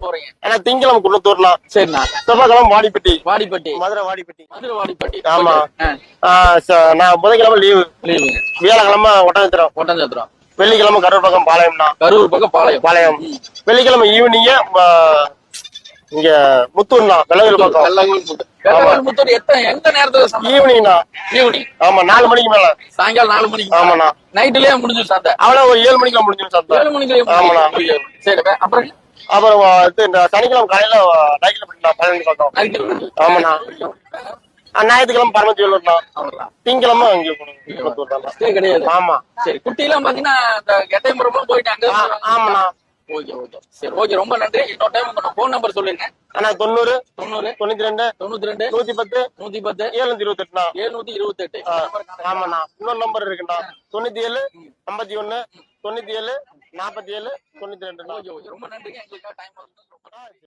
போறீங்க. ஆனா திங்கிழமை குன்னத்தூர்னா சரிண்ணா. செவ்வாய்க்கிழமை வாடிப்பட்டி. வாடிப்பட்டி. மதுரை வாடிப்பட்டி. மதுரை வாடிப்பட்டி. ஆமா. நான் புதன்கிழமை லீவு லீவுங்க வியாழக்கிழமை ஒட்டஞ்சத்திரம் ஒட்டஞ்சத்திரம் வெள்ளிக்கிழமை கரூர் பக்கம் பாளையம்னா. கரூர் பக்கம் பாளையம். பாளையம். வெள்ளிக்கிழமை ஈவினிங்க இங்க முத்தூர்னா வெள்ளவில் பக்கம். முத்தூர் எத்தனை எந்த நேரத்துல ஈவினிங்ண்ணா ஈவினிங் ஆமா நாலு மணிக்கு மேல. சாயங்காலம் நாலு மணிக்கு ஆமாண்ணா. நைட்டுலயே முடிஞ்சு சந்தை அவ்வளவு ஒரு ஏழு மணிக்கு முடிஞ்சிடும் சத்தம் ஏழு மணிக்கு ஆமாண்ணா. சரி அப்புறம்? அப்புறம்? இது இந்த சனிக்கிழமை காலையில நைட்ல பண்ணிடலாம் பன்னெண்டு பக்கம். ஆமாண்ணா. ஞாயிற்றுக்கிழமை பரமத்தி அவ்வளவுதான். திங்கிழமை கிடையாது. ஆமா. சரி குட்டி எல்லாம் பாத்தீங்கன்னா போயிட்டாங்க ஆமாண்ணா. Okay okay. சரி ஓகே ரொம்ப நன்றி. இன்னொரு டைம் உங்க போன் நம்பர் சொல்லுங்க. அண்ணா தொண்ணூறு தொண்ணூறு தொண்ணூத்தி ரெண்டு தொண்ணூத்தி ரெண்டு நூத்தி பத்து நூத்தி பத்து ஏழுநூத்தி இருபத்தி எட்டுண்ணா எழுநூத்தி இருபத்தி எட்டு ஆமாண்ணா. இன்னொரு நம்பர் இருக்குண்ணா. தொண்ணூத்தி ஏழு ஐம்பத்தி ஒண்ணு தொண்ணூத்தி ஏழு நாற்பத்தி ஏழு தொண்ணூத்தி ஓகே ஓகே. ரொம்ப நன்றிங்க. டைம்